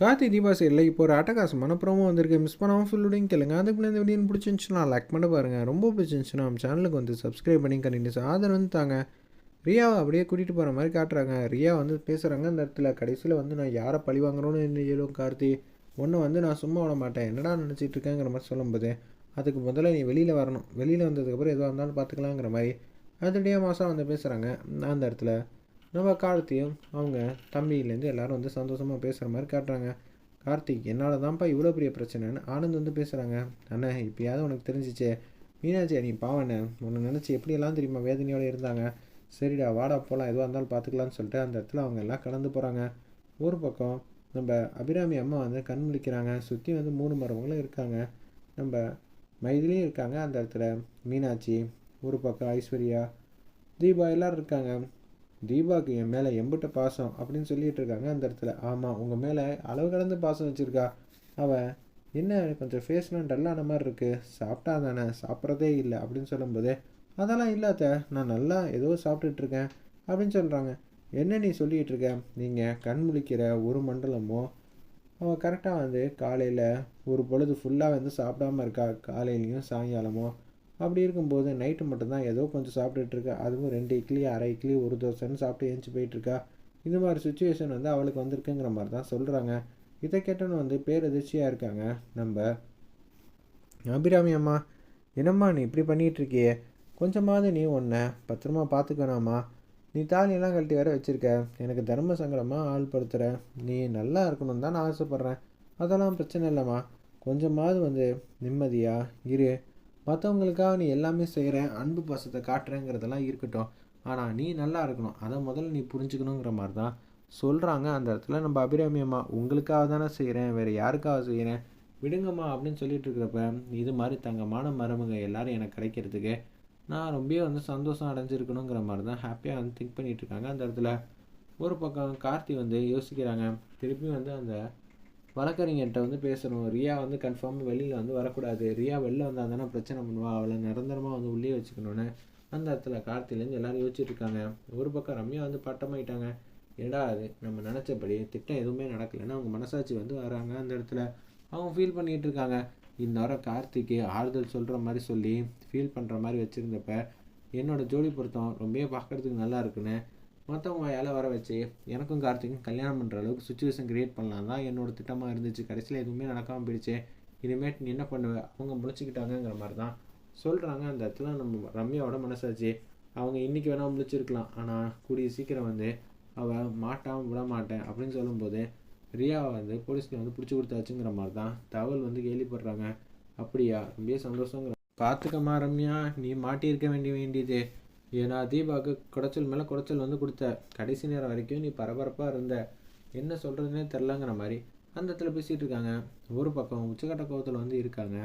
கார்த்தி தீபா சைடில் இப்போ ஒரு அட்டகாசமான ப்ரோமோ வந்திருக்கு. மிஸ் பண்ணாமல் ஃபுல்லுடையும் கேளுங்க அதுக்கு முன்னாடி இந்த வீடியோ பிடிச்சிருந்துச்சுன்னா லைக் பண்ண பாருங்கள் ரொம்ப பிடிச்சிருந்துச்சுன்னா நம்ம சேனலுக்கு வந்து சப்ஸ்கிரைப் பண்ணி கண்டினியூஸ் ஆதரவு வந்து தாங்க. ரியாவை அப்படியே கூட்டிகிட்டு போகிற மாதிரி காட்டுறாங்க. ரியா வந்து பேசுகிறாங்க அந்த இடத்துல கடைசியில் வந்து நான் யாரை பழி வாங்குறோன்னு என்ன கார்த்தி? ஒன்று வந்து நான் சும்மா விட மாட்டேன். என்னடா நினச்சிட்டு இருக்கேங்கிற மாதிரி சொல்லும்போது அதுக்கு முதல்ல நீ வெளியில் வரணும். வெளியில் வந்ததுக்கப்புறம் எதுவாக இருந்தாலும் பார்த்துக்கலாங்கிற மாதிரி அதோடைய மாதம் வந்து பேசுகிறாங்க அந்த இடத்துல நம்ம கார்த்தியும் அவங்க தம்பியிலேருந்து எல்லாரும் வந்து சந்தோஷமாக பேசுகிற மாதிரி காட்டுறாங்க. கார்த்திக் என்னால் தான்ப்பா இவ்வளோ பெரிய பிரச்சனைன்னு ஆனந்த் வந்து பேசுகிறாங்க அண்ணே இப்போயாவது உனக்கு தெரிஞ்சிச்சே. மீனாட்சி நீ பாவண்ணே உன்னை நினச்சி எப்படியெல்லாம் தெரியுமா வேதனையோடு இருந்தாங்க. சரிடா வாடா போகலாம் எதுவாக இருந்தாலும் பார்த்துக்கலான்னு சொல்லிட்டு அந்த இடத்துல அவங்க எல்லாம் கலந்து போகிறாங்க ஒரு பக்கம் நம்ம அபிராமி அம்மா வந்து கண் முழிக்கிறாங்க. சுற்றி வந்து மூணு மரவங்களும் இருக்காங்க. நம்ம மைதிலையும் இருக்காங்க அந்த இடத்துல. மீனாட்சி ஒரு பக்கம் ஐஸ்வர்யா தீபா எல்லோரும் இருக்காங்க. தீபாவுக்கு என் மேலே எம்பிட்ட பாசம் அப்படின்னு சொல்லிட்டு இருக்காங்க அந்த இடத்துல. ஆமாம் உங்கள் மேலே அளவு கடந்து பாசம் வச்சுருக்கா. அவள் என்ன கொஞ்சம் ஃபேஸ்லாம் டல்லான மாதிரி இருக்குது சாப்பிட்டா தானே? சாப்பிட்றதே இல்லை. அப்படின்னு சொல்லும்போது அதெல்லாம் இல்லாத நான் நல்லா ஏதோ சாப்பிட்டுட்ருக்கேன் அப்படின்னு சொல்கிறாங்க என்ன நீ சொல்லிகிட்டு இருக்க? நீங்கள் கண் முழிக்கிற ஒரு மண்டலமோ? அவள் கரெக்டாக வந்து காலையில் ஒரு பொழுது ஃபுல்லாக வந்து சாப்பிடாம இருக்கா. காலையிலையும் சாயங்காலமோ. அப்படி இருக்கும்போது நைட்டு மட்டும்தான் ஏதோ கொஞ்சம் சாப்பிட்டுட்ருக்கா அதுவும் ரெண்டு இட்லி அரை இட்லி ஒரு தோசைன்னு சாப்பிட்டு ஏஞ்சி போயிட்டுருக்கா இந்த மாதிரி சுச்சுவேஷன் வந்து அவளுக்கு வந்திருக்குங்கிற மாதிரி தான் சொல்கிறாங்க இதை கேட்டோன்னு வந்து பேரதிர்ச்சியாக இருக்காங்க. நம்ம அபிராமி அம்மா என்னம்மா நீ இப்படி பண்ணிகிட்ருக்கியே கொஞ்சமாவது நீ ஒன்றை பத்திரமா பார்த்துக்கணாமா நீ தாலியெல்லாம் கழட்டி வேற வச்சுருக்க. எனக்கு தர்ம சங்கடமாக ஆள்படுத்துகிற நீ நல்லா இருக்கணும்னு தான் நான் ஆசைப்பட்றேன். அதெல்லாம் பிரச்சனை இல்லைம்மா. கொஞ்சமாவது வந்து நிம்மதியாக இரு. மற்றவங்களுக்காக நீ எல்லாமே செய்கிற அன்பு பாசத்தை காட்டுறேங்கிறதெல்லாம் இருக்கட்டும். ஆனால் நீ நல்லா இருக்கணும். அதை முதல்ல நீ புரிஞ்சுக்கணுங்கிற மாதிரி தான் சொல்கிறாங்க அந்த இடத்துல. நம்ம அபிராமியம்மா உங்களுக்காக தானே செய்கிறேன் வேறு யாருக்காக செய்கிறேன் விடுங்கம்மா அப்படின்னு சொல்லிட்டு இருக்கிறப்ப இது மாதிரி தங்கமான மருமக எல்லாரும் எனக்கு கிடைக்கிறதுக்கு நான் ரொம்ப வந்து சந்தோஷம் அடைஞ்சிருக்கணுங்கிற மாதிரி தான் ஹாப்பியாக வந்து திங்க் பண்ணிகிட்டு இருக்காங்க அந்த இடத்துல. ஒரு பக்கம் கார்த்தி வந்து யோசிக்கிறாங்க. திருப்பி வந்து அந்த வழக்கறிஞர்கிட்ட வந்து பேசணும். ரியா வந்து கன்ஃபார்ம் வெளியில் வந்து வரக்கூடாது. ரியா வெளில வந்தால் தானே பிரச்சனை பண்ணுவா. அவளை நிரந்தரமாக வந்து உள்ளே வச்சுக்கணுன்னு அந்த இடத்துல கார்த்திலேருந்து எல்லோரும் யோசிச்சுட்டு இருக்காங்க ஒரு பக்கம் ரம்யா வந்து பட்டமாயிட்டாங்க. ஏடா அது நம்ம நினச்சபடி திட்டம் எதுவுமே நடக்கலைன்னா அவங்க மனசாட்சி வந்து வராங்க அந்த இடத்துல. அவங்க ஃபீல் பண்ணிகிட்டு இருக்காங்க இந்த வாரம் கார்த்திக்கு ஆறுதல் சொல்கிற மாதிரி சொல்லி ஃபீல் பண்ணுற மாதிரி வச்சுருந்தப்ப என்னோடய ஜோடி பொருத்தம் ரொம்பவே பார்க்குறதுக்கு நல்லா இருக்குன்னு மற்றவங்க வேலை வர வச்சு எனக்கும் கார்த்திக்கும் கல்யாணம் பண்ணுற அளவுக்கு சுச்சுவேஷன் க்ரியேட் பண்ணலாம். தான் என்னோடய திட்டமாக இருந்துச்சு. கடைசியில் எதுவுமே நடக்காமல் போயிடுச்சு. இனிமேட் நீ என்ன பண்ணுவ? அவங்க முடிச்சுக்கிட்டாங்கங்கிற மாதிரி தான் சொல்கிறாங்க அந்த இடத்துல நம்ம ரம்யாவோட மனசாச்சு அவங்க இன்றைக்கி வேணால் முடிச்சிருக்கலாம் ஆனால் கூடிய சீக்கிரம் வந்து அவள் மாட்டாமல் விட மாட்டேன் அப்படின்னு சொல்லும்போது ரியாவை வந்து போலீஸ்க்கு வந்து பிடிச்சி கொடுத்தாச்சுங்கிற மாதிரி தான் தகவல் வந்து கேள்விப்படுறாங்க. அப்படியா? ரொம்ப சந்தோஷங்கிற பார்த்துக்கம்மா ரம்யா நீ மாட்டியிருக்க வேண்டிய வேண்டியது. ஏன்னா தீபாவுக்கு குடைச்சல் மேலே குடைச்சல் வந்து கொடுத்த கடைசி நேரம் வரைக்கும் நீ பரபரப்பாக இருந்த. என்ன சொல்கிறதுனே தெரிலங்கிற மாதிரி அந்த இடத்துல பேசிகிட்டு இருக்காங்க. ஒரு பக்கம் உச்சக்கட்ட கோவத்தில் வந்து இருக்காங்க.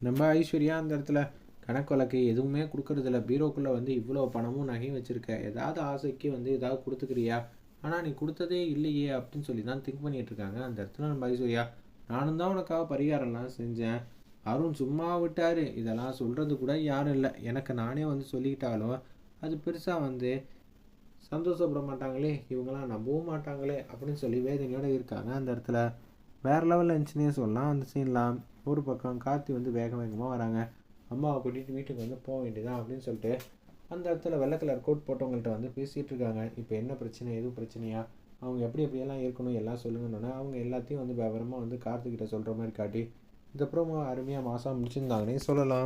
நம்ம ஐஸ்வர்யா அந்த இடத்துல கணக்கு வழக்கு எதுவுமே கொடுக்கறதில்ல. பீரோக்குள்ளே வந்து இவ்வளோ பணமும் நகையும் வச்சுருக்க. ஏதாவது ஆசைக்கு வந்து ஏதாவது கொடுத்துக்கிறியா? ஆனால் நீ கொடுத்ததே இல்லையே அப்படின்னு சொல்லி தான் திங்க் பண்ணிகிட்டு இருக்காங்க. அந்த இடத்துல நம்ம ஐஸ்வர்யா நானும் தான் உனக்காக பரிகாரம்லாம் செஞ்சேன். அருண் சும்மா விட்டார். இதெல்லாம் சொல்கிறது கூட யாரும் இல்லை. எனக்கு நானே வந்து சொல்லிக்கிட்டாலும் அது பெருசாக வந்து சந்தோஷப்பட மாட்டாங்களே இவங்களாம் நம்பவும் மாட்டாங்களே அப்படின்னு சொல்லி வேதனையோடு இருக்காங்க அந்த இடத்துல. வேறு லெவலில் இருந்துச்சுன்னே சொல்லலாம் அந்த சீன்லாம் ஒரு பக்கம் கார்த்தி வந்து வேக வேகமாக வராங்க. அம்மாவை கூட்டிகிட்டு வீட்டுக்கு வந்து போக வேண்டியதான் அப்படின்னு சொல்லிட்டு அந்த இடத்துல வெள்ளை கலர் கோட் போட்டவங்கள்ட்ட வந்து பேசிகிட்டு இருக்காங்க. இப்போ என்ன பிரச்சனை எதுவும் பிரச்சனையா? அவங்க எப்படி எப்படியெல்லாம் இருக்கணும் எல்லாம் சொல்லுங்கன்னு அவங்க எல்லாத்தையும் வந்து விவரமாக வந்து கார்த்திகிட்ட சொல்கிற மாதிரி காட்டி இந்த ப்ரோமோ அருமையாக மாதம் முடிச்சிருந்தாங்கன்னே சொல்லலாம்.